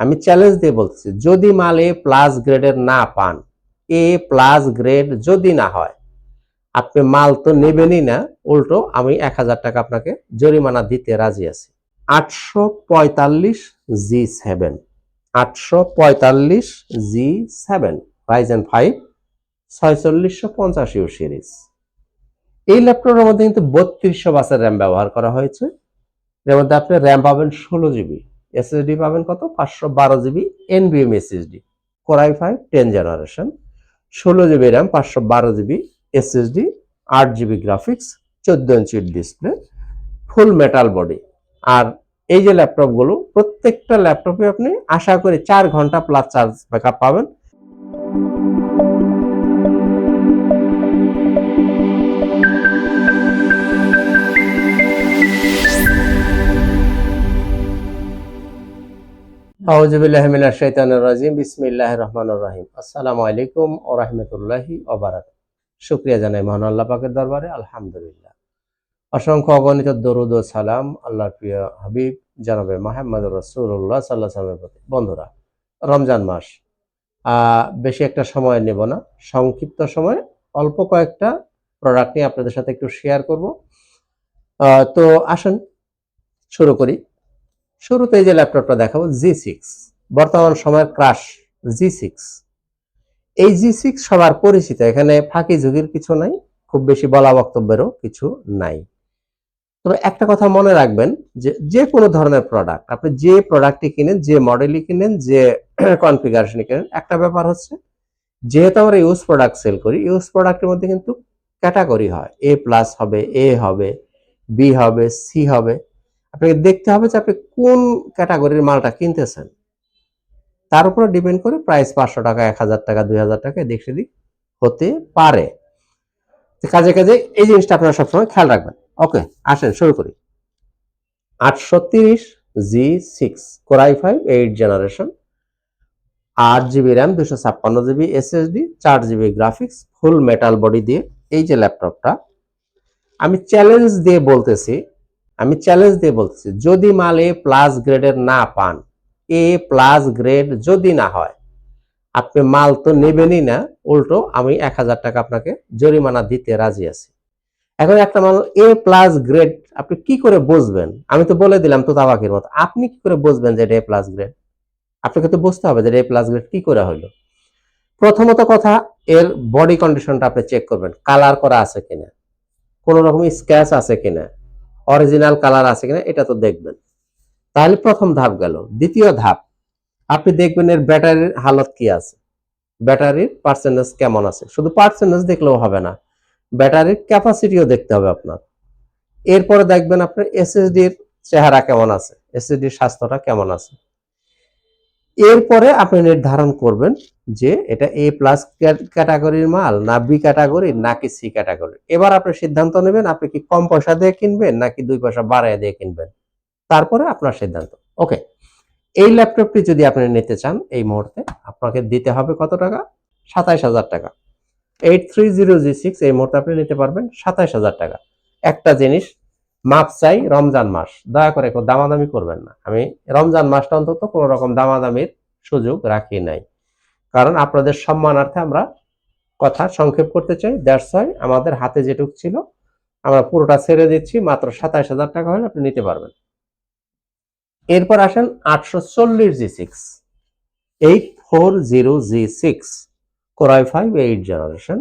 আমি চ্যালেঞ্জ দিয়ে বলতেছি, যদি মাল এ প্লাস গ্রেডের না পান এ প্লাস গ্রেড যদি না হয়, আপনি মাল তো নেবেনই না, উল্টো আমি এক হাজার টাকা আপনাকে জরিমানা দিতে রাজি আছি। আটশো পঁয়তাল্লিশ জি সেভেন আটশো পঁয়তাল্লিশ জি সেভেন রাইজেন ফাইভ ছয়চল্লিশশো পঞ্চাশ ইউ সিরিজ এই ল্যাপটপের মধ্যে কিন্তু বত্রিশশো বাসের র্যাম ব্যবহার করা হয়েছে। এর মধ্যে আপনি র্যাম পাবেন ষোলো জিবি এসএসডি পাবেন কত? পাঁচশো বারো GB এনবিএম SSD Core i five ten generation ষোলো জিবি র্যাম পাঁচশো বারো জিবি এসএসডি আট জিবি গ্রাফিক্স চোদ্দ ইঞ্চির ডিসপ্লে ফুল মেটাল বডি আর এই যে ল্যাপটপগুলো প্রত্যেকটা ল্যাপটপে আপনি আশা করি চার ঘণ্টা প্লাস চার্জ ব্যাকআপ পাবেন। আউযুবিল্লাহি মিনাশ শাইতানির রাজিম, বিসমিল্লাহির রহমানির রহিম। আসসালামু আলাইকুম শুকরিয়া জানাই মহান আল্লাহ পাকের দরবারে, আলহামদুলিল্লাহ। অসংখ্য আল্লাহর হাবিব প্রতি। বন্ধুরা, রমজান মাস বেশি একটা সময় নেব না, সংক্ষিপ্ত সময়, অল্প কয়েকটা প্রোডাক্ট নিয়ে আপনাদের সাথে একটু শেয়ার করব। তো আসুন, শুরু করি। শুরুতে যে ল্যাপটপটা দেখাবো জি সিক্স বর্তমান সময়ের ক্রাশ জি সিক্স এই জি সিক্স সবার পরিচিত, এখানে ফাঁকি ঝুঁকির কিছু নাই, খুব বেশি বলা বক্তব্যেরও কিছু নাই। তবে একটা কথা মনে রাখবেন যে যে কোনো ধরনের প্রোডাক্ট আপনি যে প্রোডাক্টটি কিনেন, যে মডেলই কিনেন, যে কনফিগারেশনই কিনেন, একটা ব্যাপার হচ্ছে যেহেতু আমরা ইউজ প্রোডাক্ট সেল করি ইউজ প্রোডাক্টের মধ্যে কিন্তু ক্যাটাগরি হয়। এ প্লাস হবে এ হবে বি হবে সি হবে। আপনাকে দেখতে হবে যে আপনি কোন ক্যাটাগরির মালটা কিনতেছেন। তার উপরে ডিপেন্ড করে প্রাইস পাঁচশো টাকা, এক হাজার টাকা, দুই হাজার টাকা, এদিক সেদিক হতে পারে। কাজে কাজে এই জিনিসটা আপনারা সবসময় খেয়াল রাখবেন। ওকে, আসেন, শুরু করি। আটশো তিরিশ G six Core i five eight generation আট জিবি র্যাম দুশো ছাপ্পান্ন জিবি এসএসডি চার GB graphics full metal body দিয়ে। এই যে ল্যাপটপটা, আমি চ্যালেঞ্জ দিয়ে বলতেছি আমি চ্যালেঞ্জ দিয়ে বলতেছি, যদি মাল এ প্লাস গ্রেডের না পান এ প্লাস গ্রেড যদি না হয়, আপনি মাল তো নেবেনই না, উল্টো আমি এক হাজার টাকা আপনাকে জরিমানা দিতে রাজি আছি। এখন একটা মাল এ প্লাস গ্রেড আপনি কি করে বুঝবেন? আমি তো বলে দিলাম তো তাবাকির মতো, আপনি কি করে বুঝবেন যে এটা এ প্লাস গ্রেড আপনাকে তো বুঝতে হবে যে এ প্লাস গ্রেড কি করে হইল। প্রথমত কথা, এর বডি কন্ডিশনটা আপনি চেক করবেন কালার করা আছে কিনা, কোন রকম স্ক্র্যাচ আছে কিনা। অরিজিনাল কালার আছে কিনা, এটা তো দেখবেন। তাহলে প্রথম ধাপ গেল। দ্বিতীয় ধাপ, আপনি দেখবেন এর ব্যাটারির হালত কি আছে? ব্যাটারির পার্সেন্টেজ কেমন আছে? শুধু পার্সেন্টেজ দেখলেও হবে না ব্যাটারির ক্যাপাসিটিও দেখতে হবে আপনার। এরপরে দেখবেন আপনার এসএসডির চেহারা কেমন আছে? এসএসডির স্বাস্থ্যটা কেমন আছে? এরপরে আপনি নির্ধারণ করবেন যে এটা এ প্লাস ক্যাটাগরির মাল, না বি ক্যাটাগরির নাকি সি ক্যাটাগরি। এবার আপনি সিদ্ধান্ত নেবেন, আপনি কি কম পয়সা দিয়ে কিনবেন, নাকি দুই পয়সা বাড়ায় দিয়ে কিনবেন। তারপরে আপনার সিদ্ধান্ত। ওকে, এই ল্যাপটপটি যদি আপনি নিতে চান, এই মুহূর্তে আপনাকে দিতে হবে কত টাকা? সাতাইশ হাজার টাকা। Eight three zero G six, এই মুহূর্তে আপনি নিতে পারবেন সাতাইশ হাজার টাকা। একটা জিনিস মাপ চাই রমজান মাস। দয়া করে দামাদামি করবেন না। আমি রমজান মাসটা অন্তত কোনো রকম দামাদামির সুযোগ রাখি নাই। কারণ আপনাদের সম্মানার্থে আমরা কথা সংক্ষেপ করতে চাই। ওয়াই আমাদের হাতে যেটুক ছিল, আমরা পুরোটা ছেড়ে দিচ্ছি। মাত্র সাতাইশ হাজার টাকা হলে আপনি নিতে পারবেন। এরপর আসেন আটশো চল্লিশ G six. Eight four zero G six. Core i five eight generation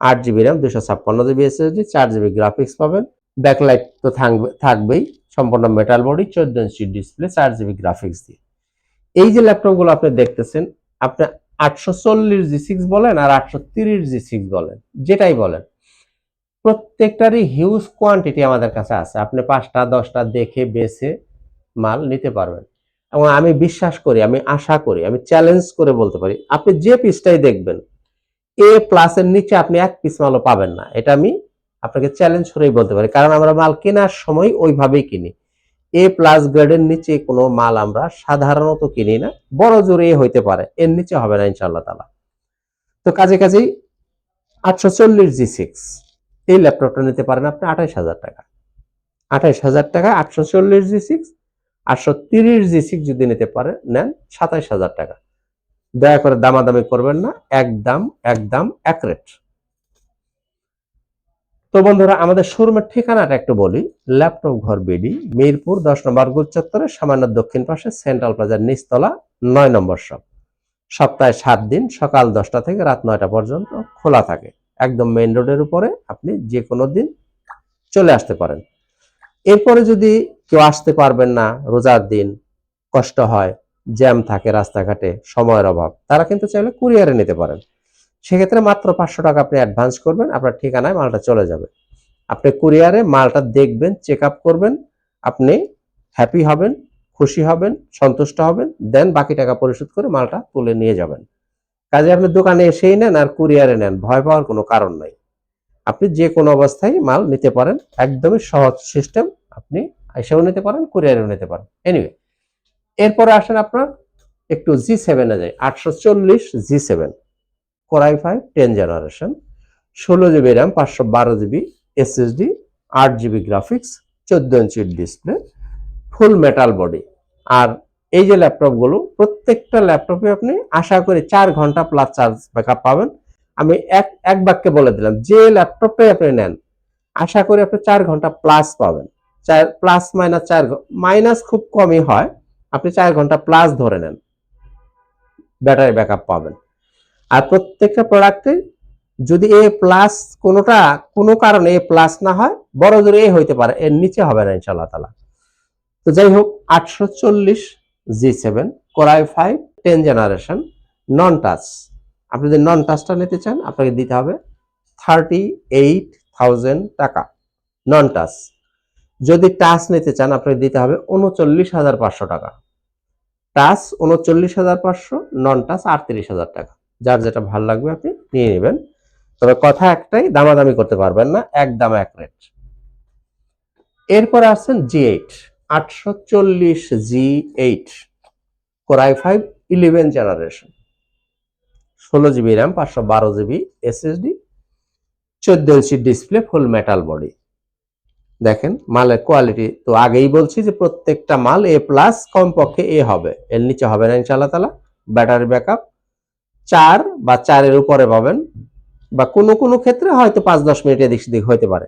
আট জিবি র্যাম, দুশো ছাপ্পান্ন জিবি এসএসডি চার জিবি গ্রাফিক্স পাবেন। ব্যাকলাইট তো থাকবে, থাকবেই, সম্পূর্ণ মেটাল বডি চোদ্দ ইঞ্চি ডিসপ্লে চার জিবি গ্রাফিক্স দিয়ে। এই যে ল্যাপটপগুলো আপনি দেখতেছেন, আপনি আটশো চল্লিশ জি সিক্স বলেন আর আটশো তিরিশ জি সিক্স বলেন, যেটাই বলেন, প্রত্যেকটারই হিউজ কোয়ান্টিটি আমাদের কাছে আছে। আপনি পাঁচটা, দশটা দেখে বেছে মাল নিতে পারবেন। এবং আমি বিশ্বাস করি, আমি আশা করি, আমি চ্যালেঞ্জ করে বলতে পারি, আপনি যে পিসটাই দেখবেন এ প্লাসের নিচে আপনি এক পিস মালও পাবেন না। এটা আমি আপনাকে চ্যালেঞ্জ করেই বলতে পারি। কারণ আমরা মাল কেনার সময় ওইভাবেই কিনি। এ প্লাস গ্রেডের নিচে কোনো মাল আমরা সাধারণত কিনি না। বড় জোরে হইতে পারে। এর নিচে হবে না ইনশাল্লাহ তালা তো কাজে কাজেই আটশো চল্লিশ জি সিক্স এই ল্যাপটপটা নিতে পারেন আপনি আঠাইশ হাজার টাকা। আঠাইশ হাজার টাকা, আটশো চল্লিশ জি সিক্স আটশো তিরিশ জি সিক্স যদি নিতে পারে নেন সাতাইশ হাজার টাকা। দয়া করে দামাদামি করবেন না। একদম একদম এক রেট তো বন্ধুরা, আমাদের শোরুমের ঠিকানাটা একটু বলি। ল্যাপটপ ঘর বিডি, মিরপুর, দশ নম্বর গোল সামান্য দক্ষিণ পাশে সেন্ট্রাল প্লাজার নিচতলা, নয় নম্বর শপ। সপ্তাহে সাত দিন, সকাল দশটা থেকে রাত নয়টা পর্যন্ত খোলা থাকে। একদম মেইন রোডের উপরে আপনি যে কোনো দিন চলে আসতে পারেন। এরপরে যদি কেউ আসতে পারবেন না, রোজার দিন, কষ্ট হয়, জ্যাম থাকে রাস্তাঘাটে, সময়ের অভাব, তারা কিন্তু চাইলে কুরিয়ারে নিতে পারেন। সেক্ষেত্রে মাত্র পাঁচশো টাকা আপনি অ্যাডভান্স করবেন, আপনার ঠিকানায় মালটা চলে যাবে। আপনি কুরিয়ারে মালটা দেখবেন চেক আপ করবেন, আপনি হ্যাপি হবেন, খুশি হবেন, সন্তুষ্ট হবেন দেন বাকি টাকা পরিশোধ করে মালটা তুলে নিয়ে যাবেন। কাজে আপনি দোকানে এসেই নেন আর কুরিয়ারে নেন, ভয় পাওয়ার কোনো কারণ নাই। আপনি যে কোনো অবস্থায় মাল নিতে পারেন, একদমই সহজ সিস্টেম আপনি এসেও নিতে পারেন কুরিয়ারেও নিতে পারেন। এনিওয়ে এরপরে আসেন আপনার একটু জি সেভেনে যায় আটশো চল্লিশ G seven Core i five ten generation ষোলো জিবি র্যাম পাঁচশো বারো জিবি এসএসডি আট জিবি গ্রাফিক্স চোদ্দ ইঞ্চির ডিসপ্লে ফুল মেটাল বডি আর এই যে ল্যাপটপগুলো প্রত্যেকটা ল্যাপটপে আপনি আশা করি চার ঘণ্টা প্লাস চার্জ ব্যাকআপ পাবেন। আমি এক এক বাক্যে বলে দিলাম, যে ল্যাপটপে আপনি নেন, আশা করি আপনি চার ঘণ্টা প্লাস পাবেন। চার প্লাস মাইনাস চার মাইনাস খুব কমই হয়, আপনি চার ঘণ্টা প্লাস ধরে নেন। ব্যাটারি ব্যাকআপ পাবেন। আর প্রত্যেকটা প্রোডাক্টে যদি এ প্লাস কোনোটা, কোনো কারণে এ প্লাস না হয়, বড় জোরে এ হইতে পারে। এর নিচে হবে না ইনশাল্লাহ তালা তো যাই হোক, আটশো চল্লিশ G seven Core i five ten generation non touch আপনি যদি নন টাচটা নিতে চান, আপনাকে দিতে হবে থার্টি এইট থাউজেন্ড টাকা নন টাচ যদি টাচ নিতে চান, আপনাকে দিতে হবে উনচল্লিশ হাজার পাঁচশো টাকা। টাচ উনচল্লিশ হাজার পাঁচশো নন টাচ আটত্রিশ হাজার টাকা। যার যেটা ভালো লাগবে আপনি নিয়ে নেবেন। তবে কথা একটাই, দামাদামি করতে পারবেন না, এক দাম, এক রেট। এরপরে আসছেন জি এইট, আটশো চল্লিশ G eight Core i five eleven generation ষোলো জিবি র্যাম পাঁচশো বারো জিবি এসএসডি চোদ্দ ইঞ্চি ডিসপ্লে ফুল মেটাল বডি দেখেন, মালের কোয়ালিটি তো আগেই বলছি যে প্রত্যেকটা মাল এ প্লাস কমপক্ষে এ হবে। এর নিচে হবে না ইনশাআল্লাহ তালা ব্যাটারি ব্যাকআপ চার বা চারের উপরে পাবেন বা কোনো কোনো ক্ষেত্রে হয়তো পাঁচ দশ মিনিট এদিক সেদিক হইতে পারে।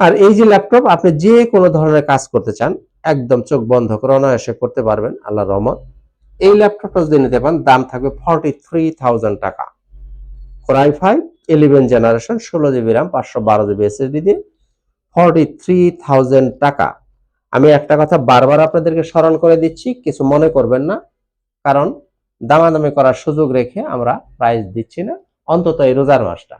আর এই যে ল্যাপটপ, আপনি যে কোনো ধরনের কাজ করতে চান, একদম চোখ বন্ধ করে অনায়াসে করতে পারবেন আল্লাহ রহমত। এই ল্যাপটপটা যদি নিতে পান দাম থাকবে ফর্টি থ্রি থাউজেন্ড টাকা Core i five eleven generation ষোলো জিবি র্যাম পাঁচশো বারো জিবি এসএসডি দিয়ে ফর্টি থ্রি থাউজেন্ড টাকা। আমি একটা কথা বারবার আপনাদেরকে স্মরণ করে দিচ্ছি, কিছু মনে করবেন না, কারণ দামাদামি করার সুযোগ রেখে আমরা প্রাইজ দিচ্ছি না, অন্তত এই রোজার মাসটা।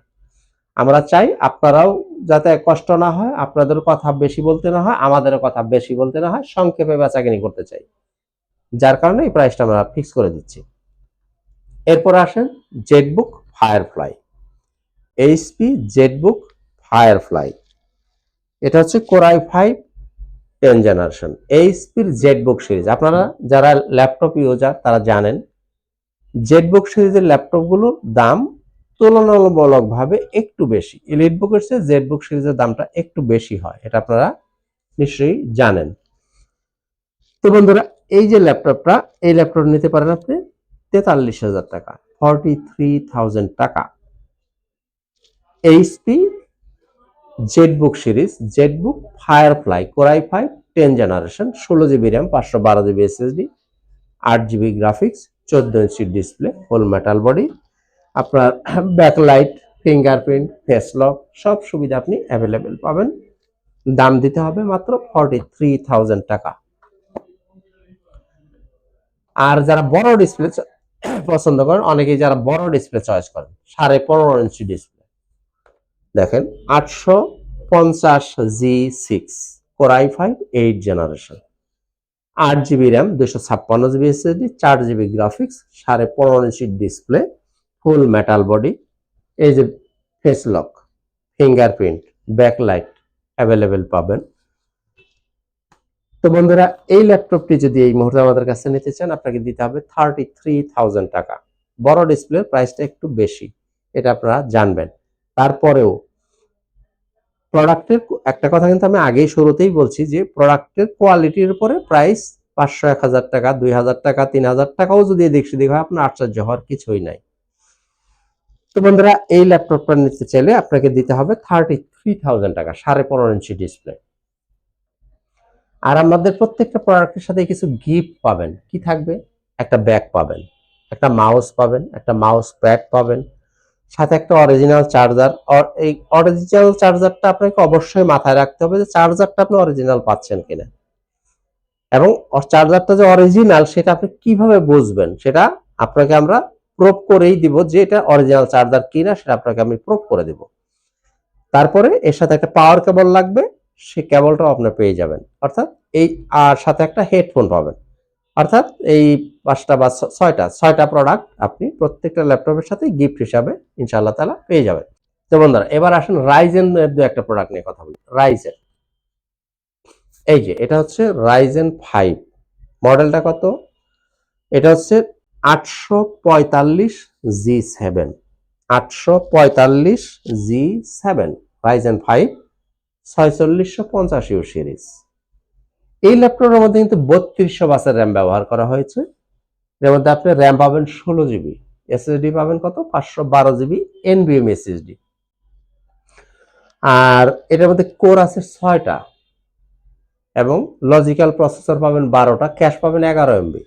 আমরা চাই আপনারাও যাতে কষ্ট না হয়, আপনাদের কথা বেশি বলতে না হয়, আমাদেরও কথা বেশি বলতে না হয়, সংক্ষেপে বেচাকিনি করতে চাই। যার কারণে এই প্রাইসটা আমরা ফিক্স করে দিচ্ছি। এরপর আসেন Jetbook Firefly HP Jetbook Firefly এটা হচ্ছে core i five ten generation এইচপির Jetbook series আপনারা যারা ল্যাপটপ ইউজার তারা জানেন জেটবুক সিরিজের ল্যাপটপগুলোর দাম তুলনামূলকভাবে একটু বেশি। এলিট বুকের চেয়ে জেটবুক সিরিজের দামটা একটু বেশি হয়, এটা আপনারা নিশ্চয়ই জানেন। তো বন্ধুরা, এই যে ল্যাপটপটা এই ল্যাপটপ নিতে পারেন আপনি তেতাল্লিশ হাজার টাকা ফর্টি থ্রি থাউজেন্ড টাকা HP ZBook series ZBook Firefly Core i five ten generation ষোলো জিবি র্যাম পাঁচশো বারো জিবি এসএসডি আট জিবি গ্রাফিক্স চোদ্দ ইঞ্চির ডিসপ্লে ফুল মেটাল বডি আপনার ব্যাকলাইট ফিঙ্গারপ্রিন্ট ফেস লক সব সুবিধা আপনি অ্যাভেলেবেল পাবেন। দাম দিতে হবে মাত্র ফর্টি থ্রি থাউজেন্ড টাকা। আর যারা বড় ডিসপ্লে পছন্দ করেন, অনেকেই যারা বড় ডিসপ্লে চয়েস করেন, সাড়ে পনেরো ইঞ্চি ডিসপ্লে দেখেন, আটশো পঞ্চাশ G six Core i five eight generation আট জিবি র্যাম দুশো ছাপ্পান্ন জিবি এসএসডি চার জিবি গ্রাফিক্স সাড়ে পনেরো ইঞ্চি ডিসপ্লে ফুল মেটাল বডি এই যে face lock fingerprint backlight available পাবেন। তো বন্ধুরা, এই ল্যাপটপটি যদি এই মুহূর্তে আমাদের কাছে নিতে চান, আপনাকে দিতে হবে থার্টি থ্রি থাউজেন্ড টাকা। বড় ডিসপ্লের প্রাইসটা একটু বেশি, এটা আপনারা জানবেন। তারপরেও প্রোডাক্টের একটা কথা কিন্তু আমি আগেই শুরুতেই বলছি যে প্রোডাক্টের কোয়ালিটির উপরে প্রাইস পাঁচশো, এক হাজার টাকা, দুই হাজার টাকা, তিন হাজার টাকাও যদি এদিক সেদিক হয়, আপনার আশ্চর্য হওয়ার কিছুই নাই। তো বন্ধুরা, এই ল্যাপটপটা নিতে চাইলে আপনাকে দিতে হবে থার্টি থ্রি থাউজেন্ড টাকা, সাড়ে পনেরো ইঞ্চি ডিসপ্লে আর আমাদের প্রত্যেকটা প্রোডাক্টের সাথে কিছু গিফট পাবেন। কি থাকবে? একটা ব্যাগ পাবেন, একটা মাউস পাবেন, একটা মাউস প্যাড পাবেন সাথে একটা অরিজিনাল চার্জার এই অরিজিনাল চার্জারটা আপনাকে অবশ্যই মাথায় রাখতে হবে যে চার্জারটা আপনি অরিজিনাল পাচ্ছেন কিনা। এবং চার্জারটা যে অরিজিনাল সেটা আপনি কীভাবে বুঝবেন? সেটা আপনাকে আমরা প্রুভ করেই দিব যে এটা অরিজিনাল চার্জার কিনা, সেটা আপনাকে আমি প্রুভ করে দিব। তারপরে এর সাথে একটা পাওয়ার কেবল লাগবে, সে কেবলটাও আপনি পেয়ে যাবেন। অর্থাৎ এই আর সাথে একটা হেডফোন পাবেন। অর্থাৎ এই পাঁচটা বা ছয়টা ছয়টা প্রোডাক্ট আপনি প্রত্যেকটা ল্যাপটপের সাথে গিফট হিসাবে ইনশাআল্লাহ তালা পেয়ে যাবেন। তো বন্ধুরা, এবার আসেন রাইজেন এর দু একটা প্রোডাক্ট নিয়ে কথা বলি। রাইজেন এই যে, এটা হচ্ছে রাইজেন ফাইভ মডেলটা কত? এটা হচ্ছে আটশো পঁয়তাল্লিশ জি সেভেন। আটশো পঁয়তাল্লিশ জি সেভেন। রাইজেন ফাইভ ছয়চল্লিশশো পঞ্চাশ ইউ সিরিজ এই ল্যাপটপের মধ্যে কিন্তু বত্রিশশো বাসের র্যাম ব্যবহার করা হয়েছে। এর মধ্যে আপনি র্যাম পাবেন ষোলো জিবি এসএসডি পাবেন কত? পাঁচশো বারো জিবি এনবিএম এসএসডি আর এটার মধ্যে কোর আছে ছয়টা এবং লজিক্যাল প্রসেসর পাবেন বারোটা ক্যাশ পাবেন এগারো এমবি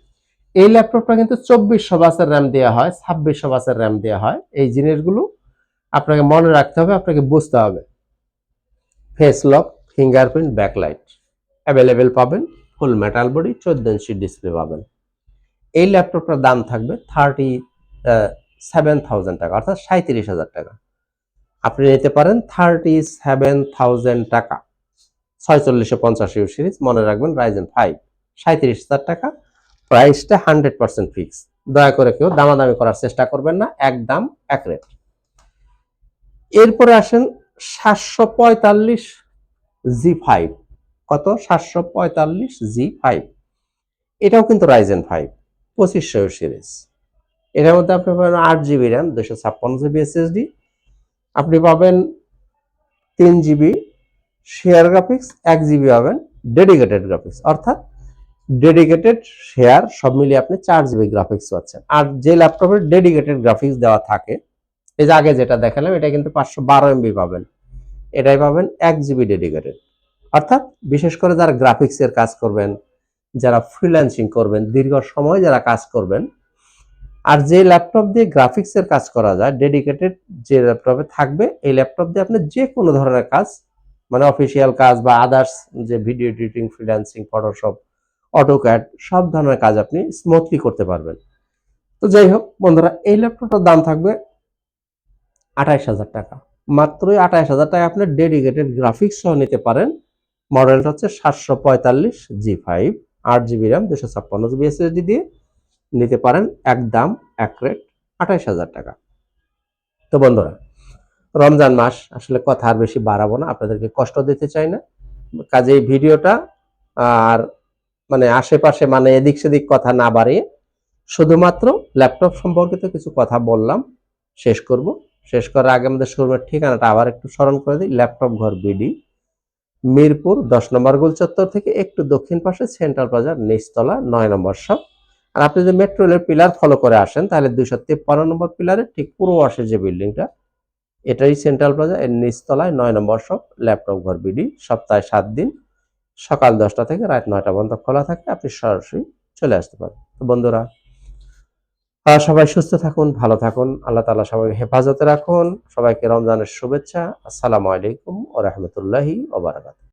এই ল্যাপটপটা কিন্তু চব্বিশশো বাসের র্যাম দেওয়া হয়, ছাব্বিশশো বাসের র্যাম দেওয়া হয়। এই জিনিসগুলো আপনাকে মনে রাখতে হবে, আপনাকে বুঝতে হবে। Face lock fingerprint backlight available পাবেন, ফুল মেটাল বডি চোদ্দ ইঞ্চি ডিসপ্লে পাবেন। এই ল্যাপটপটার দাম থাকবে থার্টি সেভেন থাউজেন্ড টাকা, অর্থাৎ সাঁত্রিশ হাজার টাকা। আপনি নিতে পারেন থার্টি সেভেন থাউজেন্ড টাকা। ছয়চল্লিশশো পঞ্চাশ ইউ সিরিজ মনে রাখবেন রাইজেন ফাইভ সাঁত্রিশ হাজার টাকা। প্রাইসটা হান্ড্রেড পার্সেন্ট ফিক্স দয়া করে কেউ দামাদামি করার চেষ্টা করবেন না এক দাম এক রেট এরপরে আসেন সাতশো পঁয়তাল্লিশ জি ফাইভ কত? সাতশো পঁয়তাল্লিশ জি ফাইভ। এটাও কিন্তু রাইজেন ফাইভ পঁচিশশো সিরিজ। এটার মধ্যে আপনি পাবেন আট জিবি র্যাম দুশো ছাপ্পান্ন জিবি এসএসডি আপনি পাবেন তিন জিবি শেয়ার গ্রাফিক্স এক জিবি পাবেন ডেডিকেটেড গ্রাফিক্স অর্থাৎ ডেডিকেটেড শেয়ার সব মিলিয়ে আপনি চার জিবি গ্রাফিক্স পাচ্ছেন। আর যে ল্যাপটপের ডেডিকেটেড গ্রাফিক্স দেওয়া থাকে, এই যে আগে যেটা দেখালাম, এটা কিন্তু পাঁচশো বারো এমবি পাবেন। এটাই পাবেন এক জিবি ডেডিকেটেড অর্থাৎ বিশেষ করে যারা গ্রাফিক্সের কাজ করবেন, যারা ফ্রিল্যান্সিং করবেন, দীর্ঘ সময় যারা কাজ করবেন, আর যে ল্যাপটপ দিয়ে গ্রাফিক্সের কাজ করা যায় ডেডিকেটেড যে ল্যাপটপে থাকবে, এই ল্যাপটপ দিয়ে আপনি যে কোনো ধরনের কাজ মানে অফিসিয়াল কাজ বা আদার্স যে video editing freelancing Photoshop AutoCAD সব ধরনের কাজ আপনি স্মুথলি করতে পারবেন। তো যাই হোক, বন্ধুরা, এই ল্যাপটপটার দাম থাকবে আঠাইশ হাজার টাকা। মাত্রই আঠাইশ হাজার টাকা আপনি ডেডিকেটেড গ্রাফিক্স সহ নিতে পারেন। মডেলটা হচ্ছে সাতশো পঁয়তাল্লিশ জি ফাইভ, আট জিবি র্যাম দুশো ছাপ্পান্ন জিবি এসএসডি দিয়ে নিতে পারেন এক দাম এক রেট আঠাইশ হাজার টাকা। তো বন্ধুরা, রমজান মাস, আসলে কথা আর বেশি বাড়াবো না, আপনাদেরকে কষ্ট দিতে চাই না। কাজে এই ভিডিওটা আর মানে আশেপাশে মানে এদিক সেদিক কথা না বাড়িয়ে শুধুমাত্র ল্যাপটপ সম্পর্কিত কিছু কথা বললাম, শেষ করব। শেষ করার আগে আমাদের শোরুমের ঠিকানাটা আবার একটু স্মরণ করে দিই, ল্যাপটপ ঘর বিডি। মিরপুর দশ নম্বর গোল চত্বর থেকে একটু দক্ষিণ পাশে সেন্ট্রাল বাজার নিচতলা নয় নম্বর শপ আর আপনি যদি মেট্রো রেলের পিলার ফলো করে আসেন, তাহলে দুইশো তিপ্পান্ন নম্বর পিলারের ঠিক পূর্ব পাশে যে বিল্ডিংটা এটাই সেন্ট্রাল প্লাজা এর নিচতলায় নয় নম্বর শপ ল্যাপটপ ঘর, বিডি। সপ্তাহে সাত দিন, সকাল দশটা থেকে রাত নয়টা পর্যন্ত খোলা থাকে আপনি সরাসরি চলে আসতে পারেন। তো বন্ধুরা সবাই সুস্থ থাকুন, ভালো থাকুন। আল্লাহ তালা সবাই হেফাজতে রাখুন। সবাইকে রমজানের শুভেচ্ছা। আসসালামু আলাইকুম ও রহমতুল্লাহি